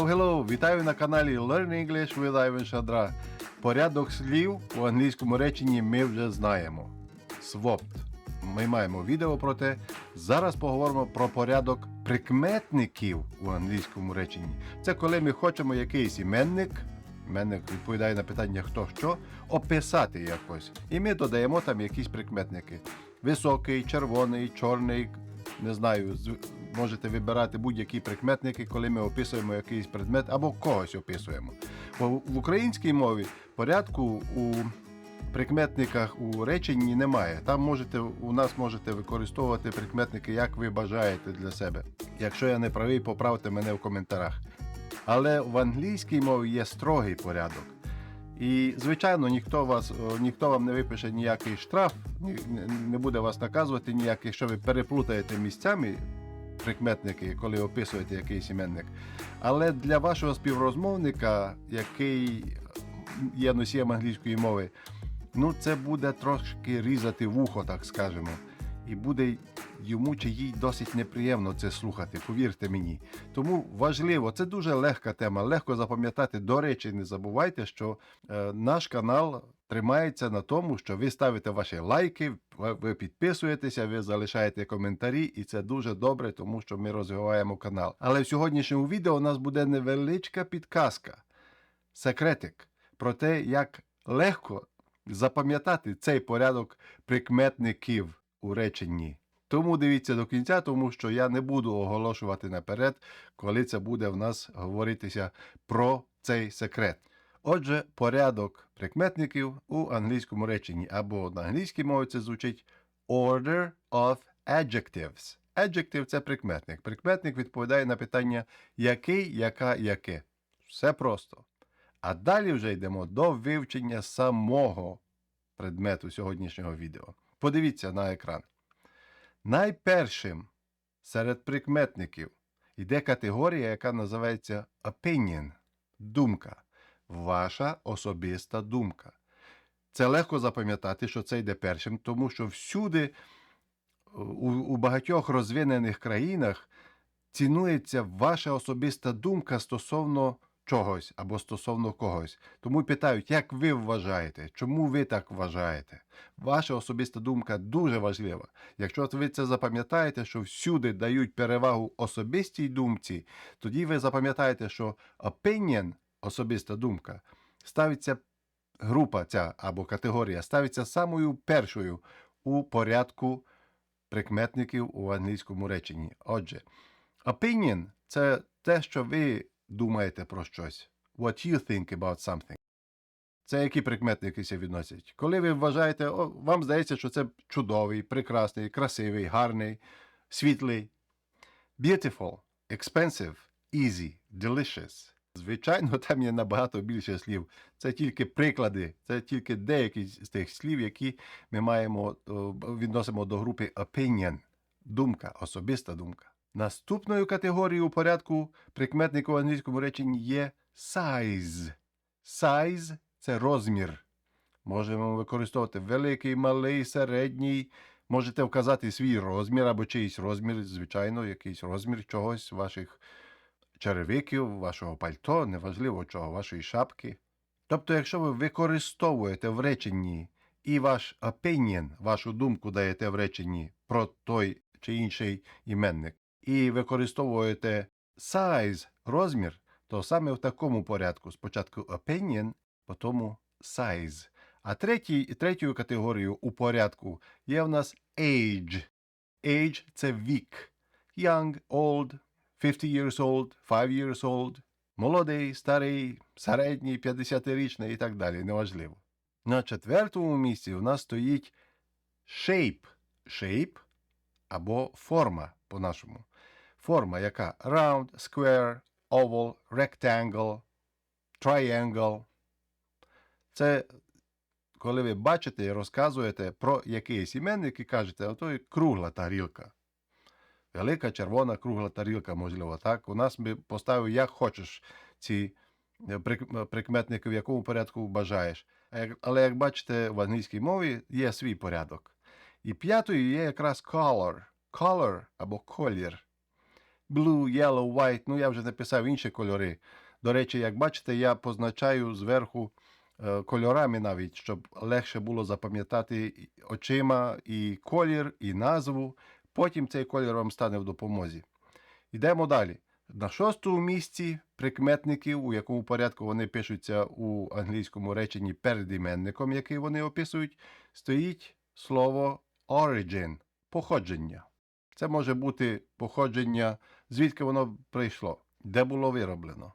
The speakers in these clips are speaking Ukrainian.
Hello, hello! Вітаю на каналі Learn English with Ivan Шадра. Порядок слів у англійському реченні ми вже знаємо. Swapped. Ми маємо відео про те. Зараз поговоримо про порядок прикметників у англійському реченні. Це коли ми хочемо якийсь іменник, іменник відповідає на питання хто що, описати якось. І ми додаємо там якісь прикметники. Високий, червоний, чорний, не знаю, можете вибирати будь-які прикметники, коли ми описуємо якийсь предмет або когось описуємо. Бо в українській мові порядку у прикметниках у реченні немає. Там можете у нас можете використовувати прикметники, як ви бажаєте для себе. Якщо я не правий, поправте мене в коментарях. Але в англійській мові є строгий порядок. І, звичайно, ніхто вас ніхто вам не випише ніякий штраф, не буде вас наказувати ніяк, якщо ви переплутаєте місцями прикметники, коли описуєте якийсь іменник. Але для вашого співрозмовника, який є носієм англійської мови, ну це буде трошки різати вухо, так скажемо. І буде йому чи їй досить неприємно це слухати, повірте мені. Тому важливо, це дуже легка тема, легко запам'ятати. До речі, не забувайте, що е, наш канал тримається на тому, що ви ставите ваші лайки, ви підписуєтеся, ви залишаєте коментарі, і це дуже добре, тому що ми розвиваємо канал. Але в сьогоднішньому відео у нас буде невеличка підказка, секретик про те, як легко запам'ятати цей порядок прикметників у реченні. Тому дивіться до кінця, тому що я не буду оголошувати наперед, коли це буде в нас говоритися про цей секрет. Отже, порядок прикметників у англійському реченні або на англійській мові це звучить order of adjectives. Adjective – це прикметник. Прикметник відповідає на питання який, яка, яке. Все просто. А далі вже йдемо до вивчення самого предмету сьогоднішнього відео. Подивіться на екран. Найпершим серед прикметників йде категорія, яка називається opinion думка. Ваша особиста думка. Це легко запам'ятати, що це йде першим, тому що всюди у, у багатьох розвинених країнах цінується ваша особиста думка стосовно чогось або стосовно когось. Тому питають, як ви вважаєте, чому ви так вважаєте? Ваша особиста думка дуже важлива. Якщо ви це запам'ятаєте, що всюди дають перевагу особистій думці, тоді ви запам'ятаєте, що opinion, особиста думка, ставиться група ця або категорія, ставиться самою першою у порядку прикметників у англійському реченні. Отже, opinion – це те, що ви думаєте про щось. What you think about something. Це які прикметники ся відносять? Коли ви вважаєте, о, вам здається, що це чудовий, прекрасний, красивий, гарний, світлий. Beautiful, expensive, easy, delicious. Звичайно, там є набагато більше слів. Це тільки приклади, це тільки деякі з тих слів, які ми маємо відносимо до групи opinion. Думка, особиста думка. Наступною категорією у порядку прикметнику в англійському реченні є size. Size – це розмір. Можемо використовувати великий, малий, середній. Можете вказати свій розмір або чийсь розмір, звичайно, якийсь розмір чогось, ваших черевиків, вашого пальто, неважливо чого, вашої шапки. Тобто, якщо ви використовуєте в реченні і ваш opinion, вашу думку даєте в реченні про той чи інший іменник, і використовуєте size, розмір, то саме в такому порядку спочатку opinion, потім size. А третій, третьою категорією у порядку є в нас age. Age – це вік. Young, old, 50 years old, 5 years old, молодий, старий, середній, 50-річний і так далі, неважливо. На четвертому місці у нас стоїть shape. Shape або форма по-нашому. Форма, яка round, square, oval, rectangle, triangle. Це коли ви бачите і розказуєте про якийсь іменник і кажете, ото кругла тарілка. Велика червона кругла тарілка, можливо, так. У нас би поставив, як хочеш ці е, прикметники, в якому порядку бажаєш. Але як бачите, в англійській мові є свій порядок. І п'ятою є якраз color. Color або колір. blue, yellow, white. Ну, я вже написав інші кольори. До речі, як бачите, я позначаю зверху е, кольорами навіть, щоб легше було запам'ятати очима і колір, і назву. Потім цей колір вам стане в допомозі. Йдемо далі. На шостому місці прикметників, у якому порядку вони пишуться у англійському реченні перед іменником, який вони описують, стоїть слово origin походження. Це може бути походження, звідки воно прийшло, де було вироблено.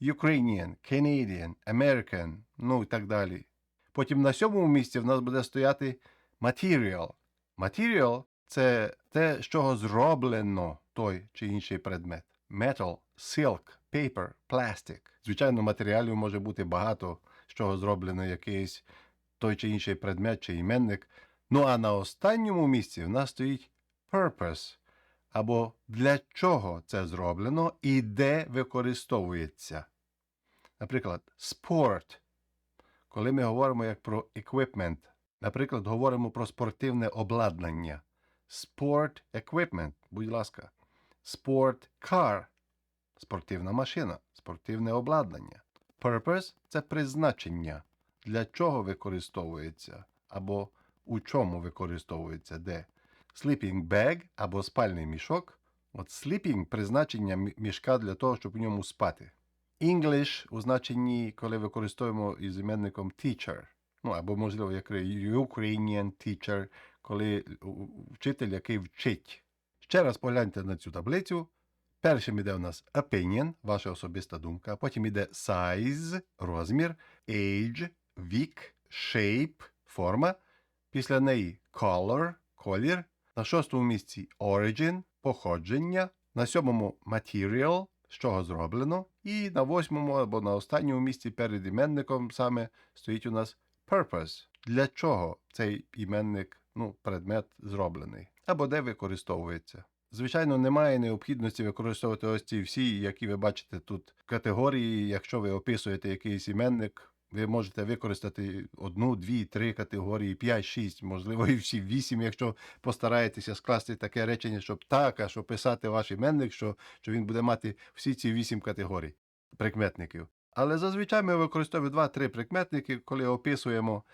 Ukrainian, Canadian, American, ну і так далі. Потім на сьомому місці в нас буде стояти material. Material – це те, з чого зроблено той чи інший предмет. Metal, silk, paper, plastic. Звичайно, матеріалів може бути багато, з чого зроблено якийсь той чи інший предмет чи іменник. Ну а на останньому місці в нас стоїть purpose, або для чого це зроблено і де використовується. Наприклад, sport. Коли ми говоримо як про equipment, наприклад, говоримо про спортивне обладнання. Sport equipment, будь ласка. Sport car – спортивна машина, спортивне обладнання. Purpose – це призначення, для чого використовується, або у чому використовується де. Sleeping bag або спальний мішок. От sleeping – призначення мішка для того, щоб у ньому спати. English у значенні, коли використовуємо із іменником teacher. Ну, або, можливо, як Ukrainian teacher, коли вчитель, який вчить. Ще раз погляньте на цю таблицю. Першим іде у нас opinion, ваша особиста думка. Потім іде size, розмір, age, вік, shape, форма. Після неї color, колір. На шостому місці origin, походження. На сьомому material, з чого зроблено. І на восьмому або на останньому місці перед іменником саме стоїть у нас purpose. Для чого цей іменник, ну, предмет зроблений, або де використовується. Звичайно, немає необхідності використовувати ось ці всі, які ви бачите тут категорії. Якщо ви описуєте якийсь іменник, ви можете використати одну, дві, три категорії, п'ять, шість, можливо, і всі вісім, якщо постараєтеся скласти таке речення, щоб так, аж описати ваш іменник, що, що він буде мати всі ці вісім категорій прикметників. Але зазвичай ми використовуємо два-три прикметники, коли описуємо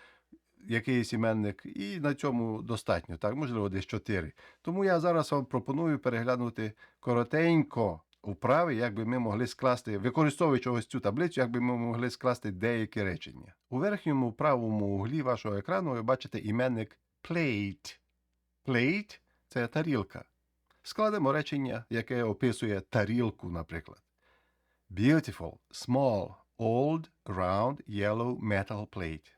якийсь іменник, і на цьому достатньо, так, можливо, десь чотири. Тому я зараз вам пропоную переглянути коротенько вправи, як би ми могли скласти, використовуючи ось цю таблицю, як би ми могли скласти деякі речення. У верхньому правому углі вашого екрану ви бачите іменник plate. Plate – це тарілка. Складемо речення, яке описує тарілку, наприклад. Beautiful, small, old, round, yellow metal plate.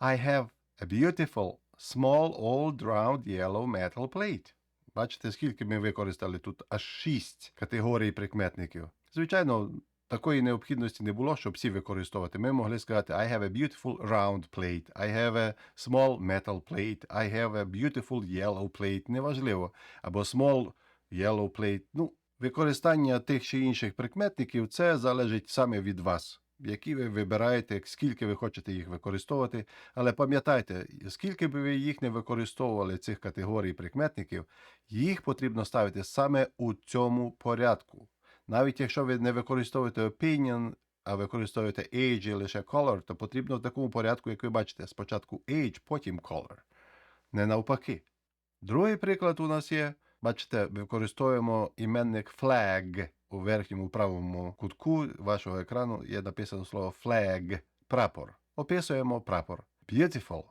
I have a beautiful, small, old, round, yellow metal plate. Бачите, скільки ми використали тут аж шість категорій прикметників. Звичайно, такої необхідності не було, щоб всі використовувати. Ми могли сказати I have a beautiful round plate, I have a small metal plate, I have a beautiful yellow plate. Неважливо. Або small yellow plate. Ну, використання тих чи інших прикметників це залежить саме від вас. Які ви вибираєте, скільки ви хочете їх використовувати. Але пам'ятайте, скільки б ви їх не використовували цих категорій прикметників, їх потрібно ставити саме у цьому порядку. Навіть якщо ви не використовуєте opinion, а використовуєте age і лише color, то потрібно в такому порядку, як ви бачите, спочатку age, потім color. Не навпаки. Другий приклад у нас є. Бачите, використовуємо іменник flag у верхньому правому кутку вашого екрану є написано слово flag прапор. Описуємо прапор. Beautiful,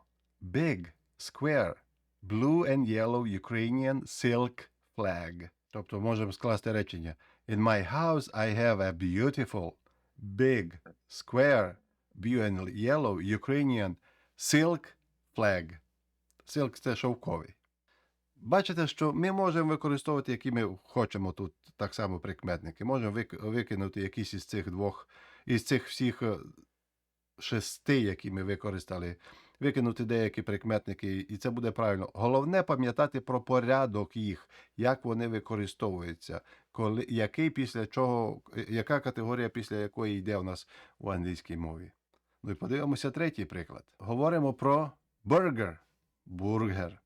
big, square, blue and yellow Ukrainian silk flag. Тобто можемо скласти речення. In my house I have a beautiful, big, square, blue and yellow Ukrainian silk flag. Silk – це шовковий. Бачите, що ми можемо використовувати, які ми хочемо тут так само прикметники. Можемо викинути якісь із цих двох, із цих всіх е, шести, які ми використали, викинути деякі прикметники, і це буде правильно. Головне пам'ятати про порядок їх, як вони використовуються, коли, який після чого, е, яка категорія після якої йде у нас у англійській мові. Ну і подивимося третій приклад. Говоримо про burger, бургер.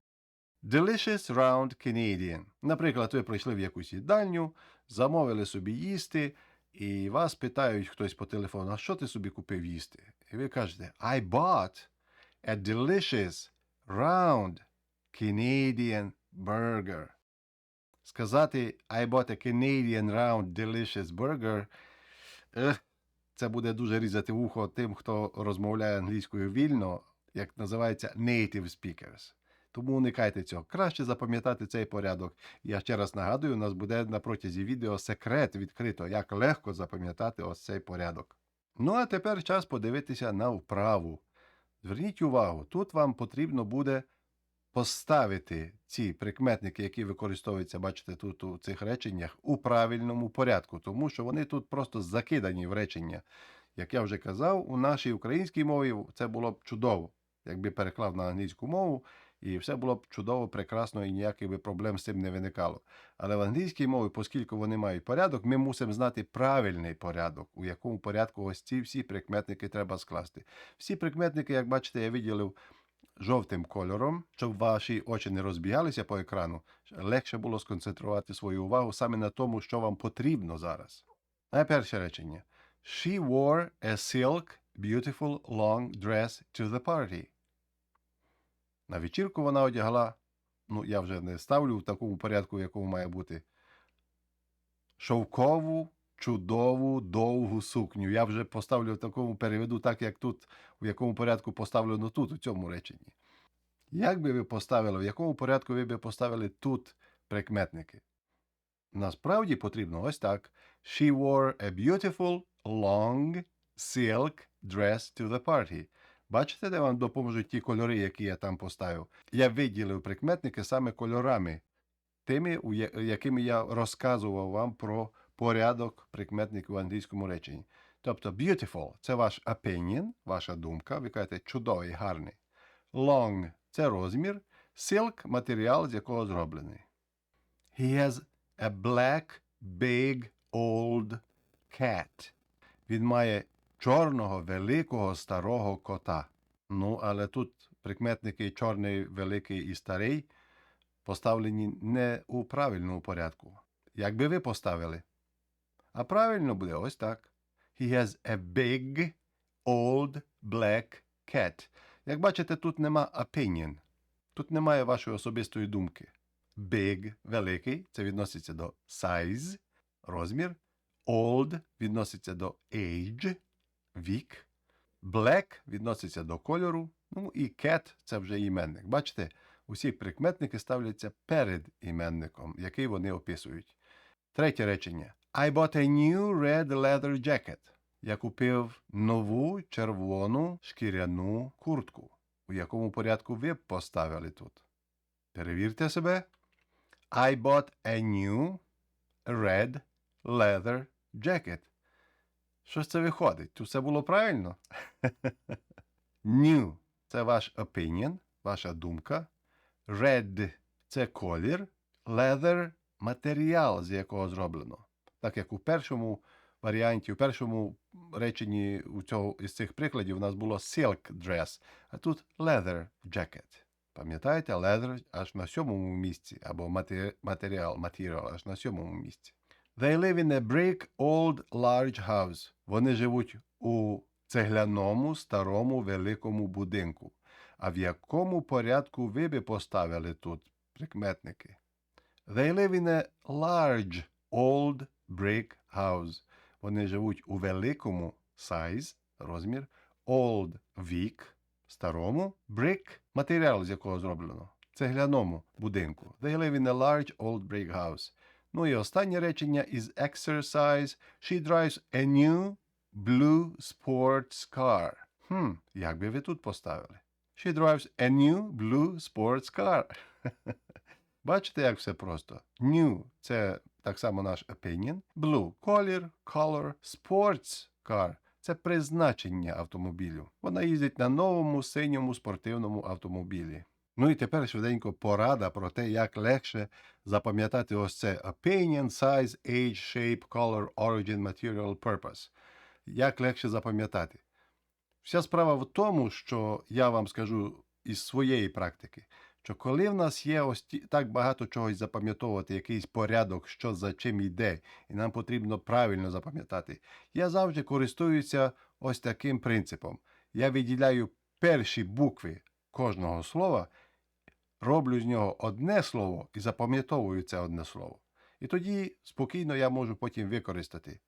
Delicious Round Canadian. Наприклад, ви прийшли в якусь їдальню, замовили собі їсти, і вас питають хтось по телефону, а що ти собі купив їсти? І ви кажете, I bought a delicious round Canadian burger. Сказати I bought a Canadian round delicious burger. Ех, це буде дуже різати вухо тим, хто розмовляє англійською вільно, як називається native speakers. Тому уникайте цього. Краще запам'ятати цей порядок. Я ще раз нагадую, у нас буде на протязі відео секрет відкрито, як легко запам'ятати ось цей порядок. Ну а тепер час подивитися на вправу. Зверніть увагу, тут вам потрібно буде поставити ці прикметники, які використовуються, бачите, тут у цих реченнях, у правильному порядку, тому що вони тут просто закидані в речення. Як я вже казав, у нашій українській мові це було б чудово, якби переклав на англійську мову, і все було б чудово, прекрасно і ніяких би проблем з цим не виникало. Але в англійській мові, оскільки вони мають порядок, ми мусимо знати правильний порядок, у якому порядку ось ці всі прикметники треба скласти. Всі прикметники, як бачите, я виділив жовтим кольором, щоб ваші очі не розбігалися по екрану, легше було сконцентрувати свою увагу саме на тому, що вам потрібно зараз. Найперше речення. She wore a silk, beautiful long dress to the party. На вечірку вона одягла, ну я вже не ставлю в такому порядку, в якому має бути. Шовкову, чудову, довгу сукню. Я вже поставлю в такому переведу, так як тут, в якому порядку поставлено тут, у цьому реченні. Як би ви поставили, в якому порядку ви би поставили тут прикметники? Насправді потрібно ось так. She wore a beautiful long silk dress to the party. Бачите, де вам допоможуть ті кольори, які я там поставив? Я виділив прикметники саме кольорами, тими, якими я розказував вам про порядок прикметників в англійському реченні. Тобто beautiful – це ваш opinion, ваша думка, ви кажете чудовий, гарний. Long – це розмір, silk – матеріал, з якого зроблений. He has a black, big, old cat. Він має чорного, великого, старого кота. Ну, але тут прикметники чорний, великий і старий поставлені не у правильному порядку. Як би ви поставили? А правильно буде ось так. He has a big, old, black cat. Як бачите, тут нема opinion. Тут немає вашої особистої думки. Big – великий, це відноситься до size, розмір. Old відноситься до age, вік. Black відноситься до кольору. Ну і cat це вже іменник. Бачите, усі прикметники ставляться перед іменником, який вони описують. Третє речення. I bought a new red leather jacket. Я купив нову червону шкіряну куртку. У якому порядку ви поставили тут? Перевірте себе. I bought a new red leather jacket. Що ж це виходить? Тут все було правильно? New – це ваш opinion, ваша думка. Red – це колір. Leather – матеріал, з якого зроблено. Так як у першому варіанті, у першому реченні у цього, із цих прикладів у нас було silk dress, а тут leather jacket. Пам'ятаєте, leather аж на сьомому місці, або матеріал, матеріал аж на сьомому місці. They live in a brick old large house. Вони живуть у цегляному старому великому будинку. А в якому порядку ви би поставили тут прикметники? They live in a large old brick house. Вони живуть у великому size, розмір, old вік, старому, brick матеріал, з якого зроблено, цегляному будинку. They live in a large old brick house. Ну і останнє речення із exercise. She drives a new blue sports car. Хм, як би ви тут поставили? She drives a new blue sports car. Бачите, як все просто. New – це так само наш opinion. Blue – колір, color, sports car – це призначення автомобілю. Вона їздить на новому синьому спортивному автомобілі. Ну і тепер швиденько порада про те, як легше запам'ятати ось це opinion, size, age, shape, color, origin, material, purpose. Як легше запам'ятати? Вся справа в тому, що я вам скажу із своєї практики. що коли в нас є ось так багато чогось запам'ятовувати, якийсь порядок, що за чим йде, і нам потрібно правильно запам'ятати, я завжди користуюся ось таким принципом. Я виділяю перші букви кожного слова, роблю з нього одне слово і запам'ятовую це одне слово. І тоді спокійно я можу потім використати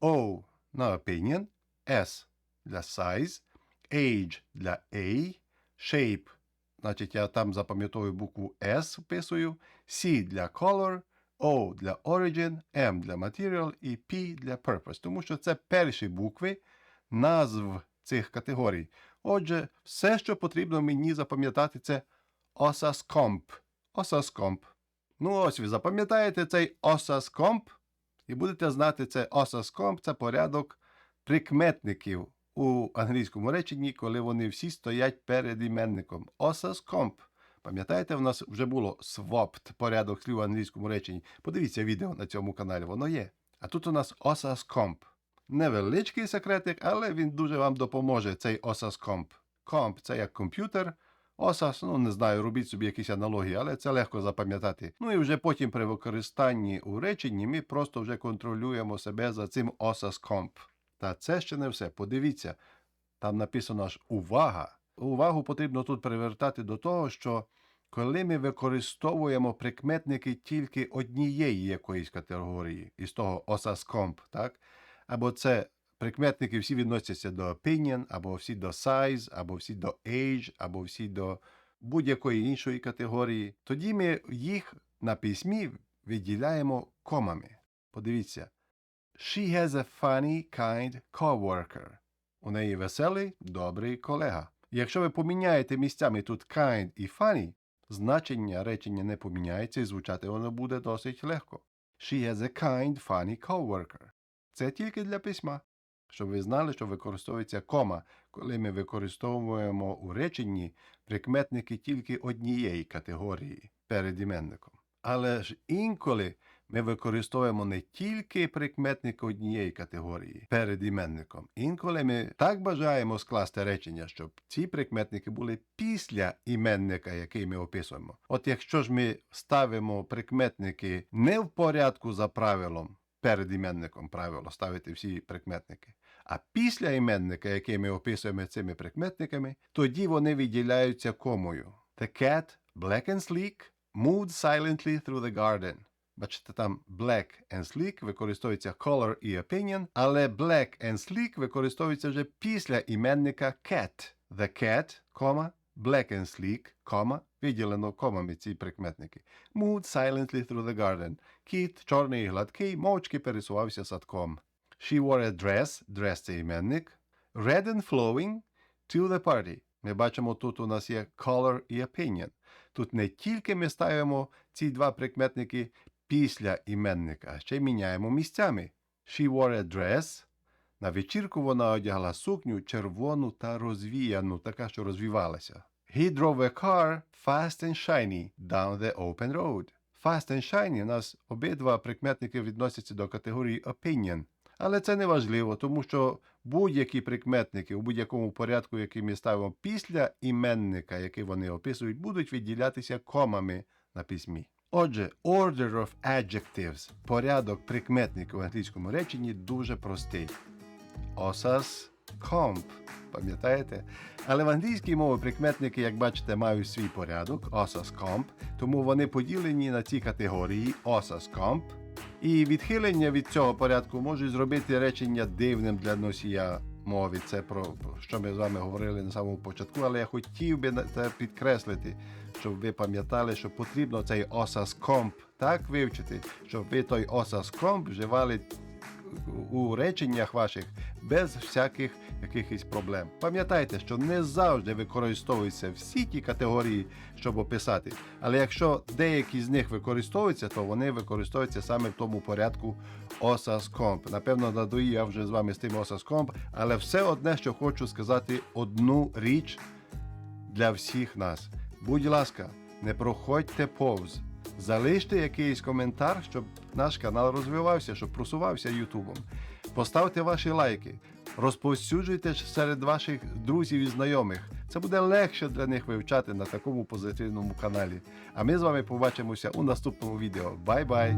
O на opinion, S для size, age для A, shape, значить я там запам'ятовую букву S вписую, C для color, O для origin, M для material і P для purpose, тому що це перші букви назв цих категорій. Отже, все, що потрібно мені запам'ятати, це осаскомп. Осаскомп. Ну ось ви запам'ятаєте цей осаскомп і будете знати, це осаскомп це порядок прикметників у англійському реченні, коли вони всі стоять перед іменником. Осаскомп. Пам'ятаєте, в нас вже було swapped порядок слів у англійському реченні. Подивіться відео на цьому каналі, воно є. А тут у нас осаскомп. Невеличкий секретик, але він дуже вам допоможе, цей осаскомп. Комп це як комп'ютер. Осас, ну не знаю, робіть собі якісь аналогії, але це легко запам'ятати. Ну і вже потім при використанні у реченні ми просто вже контролюємо себе за цим осаскомп. Та це ще не все. Подивіться, там написано аж увага. Увагу потрібно тут привертати до того, що коли ми використовуємо прикметники тільки однієї якоїсь категорії, із того осаскомп, так? Або це прикметники всі відносяться до opinion, або всі до size, або всі до age, або всі до будь-якої іншої категорії, тоді ми їх на письмі виділяємо комами. Подивіться. She has a funny kind coworker. У неї веселий, добрий колега. Якщо ви поміняєте місцями тут kind і funny, значення речення не поміняється і звучати воно буде досить легко. She has a kind, funny coworker. Це тільки для письма. Щоб ви знали, що використовується кома, коли ми використовуємо у реченні прикметники тільки однієї категорії перед іменником. Але ж інколи ми використовуємо не тільки прикметник однієї категорії перед іменником. Інколи ми так бажаємо скласти речення, щоб ці прикметники були після іменника, який ми описуємо. От якщо ж ми ставимо прикметники не в порядку за правилом, перед іменником правило ставити всі прикметники. А після іменника, який ми описуємо цими прикметниками, тоді вони виділяються комою. The cat, black and sleek, moved silently through the garden. Бачите, там black and sleek використовується color і opinion, але black and sleek використовується вже після іменника cat. The cat, кома, black and sleek, кома, виділено комами ці прикметники. Moved silently through the garden. Кіт, чорний і гладкий, мовчки пересувався садком. She wore a dress, dress це іменник. Red and flowing to the party. Ми бачимо, тут у нас є color і opinion. Тут не тільки ми ставимо ці два прикметники після іменника, а ще й міняємо місцями. She wore a dress. На вечірку вона одягла сукню червону та розвіяну, така, що розвівалася. He drove a car fast and shiny down the open road. Fast and shiny у нас обидва прикметники відносяться до категорії opinion. Але це не важливо, тому що будь-які прикметники у будь-якому порядку, який ми ставимо після іменника, який вони описують, будуть відділятися комами на письмі. Отже, order of adjectives, порядок прикметників в англійському реченні дуже простий. Осас комп. Пам'ятаєте? Але в англійській мові прикметники, як бачите, мають свій порядок осас комп, тому вони поділені на ці категорії осас комп. І відхилення від цього порядку можуть зробити речення дивним для носія мови. Це про що ми з вами говорили на самому початку, але я хотів би це підкреслити, щоб ви пам'ятали, що потрібно цей осас комп так вивчити, щоб ви той осас комп вживали у реченнях ваших без всяких якихось проблем. Пам'ятайте, що не завжди використовуються всі ті категорії, щоб описати. Але якщо деякі з них використовуються, то вони використовуються саме в тому порядку OSAS Comp. Напевно, надаю я вже з вами з тим OSAS Comp, але все одне, що хочу сказати, одну річ для всіх нас. Будь ласка, не проходьте повз. Залиште якийсь коментар, щоб наш канал розвивався, щоб просувався Ютубом. Поставте ваші лайки, розповсюджуйте серед ваших друзів і знайомих Це буде легше для них вивчати на такому позитивному каналі. А ми з вами побачимося у наступному відео. Бай-бай!